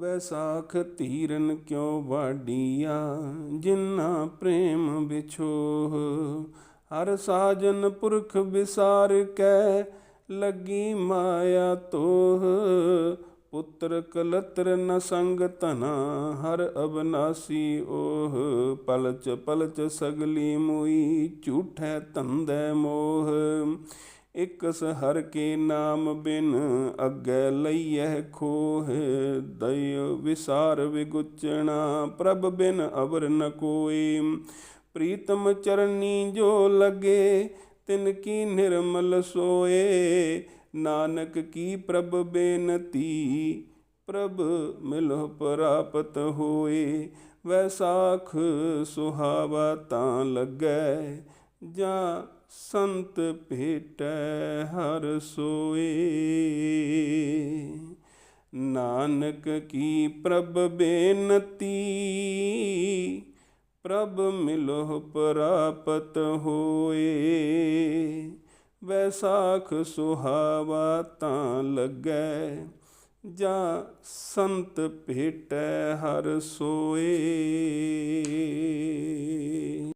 ਵੈਸਾਖ ਧੀਰਨ ਕਿਉ ਵਾਡੀਆ ਜਿਨਾ ਪ੍ਰੇਮ ਵਿਛੋਹ। ਹਰ ਸਾਜਨ ਪੁਰਖ ਵਿਸਾਰ ਕੈ, ਲੱਗੀ ਮਾਇਆ ਤੋਹ। ਪੁੱਤਰ ਕਲਤਰ ਨ ਸੰਗ ਧਨਾ, ਹਰ ਅਬਨਾਸੀ ਓਹ। ਪਲਚ ਪਲਚ ਸਗਲੀ ਮੁਈ, ਝੂਠੈ ਧੰਦੈ ਮੋਹ। ਇਕਸ ਹਰ ਕੇ ਨਾਮ ਬਿਨ ਅੱਗੇ ਲਈਐ ਖੋਹ। ਦਇ ਵਿਸਾਰ ਵਿਗੁਚਣਾ, ਪ੍ਰਭ ਬਿਨ ਅਵਰ ਨ ਕੋਈ। ਪ੍ਰੀਤਮ ਚਰਨੀ ਜੋ ਲਗੇ, ਤਿਨ ਕੀ ਨਿਰਮਲ ਸੋਏ। ਨਾਨਕ ਕੀ ਪ੍ਰਭ ਬੇਨਤੀ, ਪ੍ਰਭ ਮਿਲਹੁ ਪ੍ਰਾਪਤ ਹੋਏ। ਵੈਸਾਖ ਸੁਹਾਵਾ ਤਾਂ ਲੱਗੈ ਜਾਂ ਸੰਤ ਭੇਟੈ ਹਰ ਸੋਏ। ਨਾਨਕ ਕੀ ਪ੍ਰਭ ਬੇਨਤੀ, ਪ੍ਰਭ ਮਿਲਹੁ ਪ੍ਰਾਪਤ ਹੋਏ। ਵੈਸਾਖ ਸੁਹਾਵਾ ਤਾਂ ਲੱਗੈ, ਜਾਂ ਸੰਤ ਭੇਟੈ ਹਰ ਸੋਏ।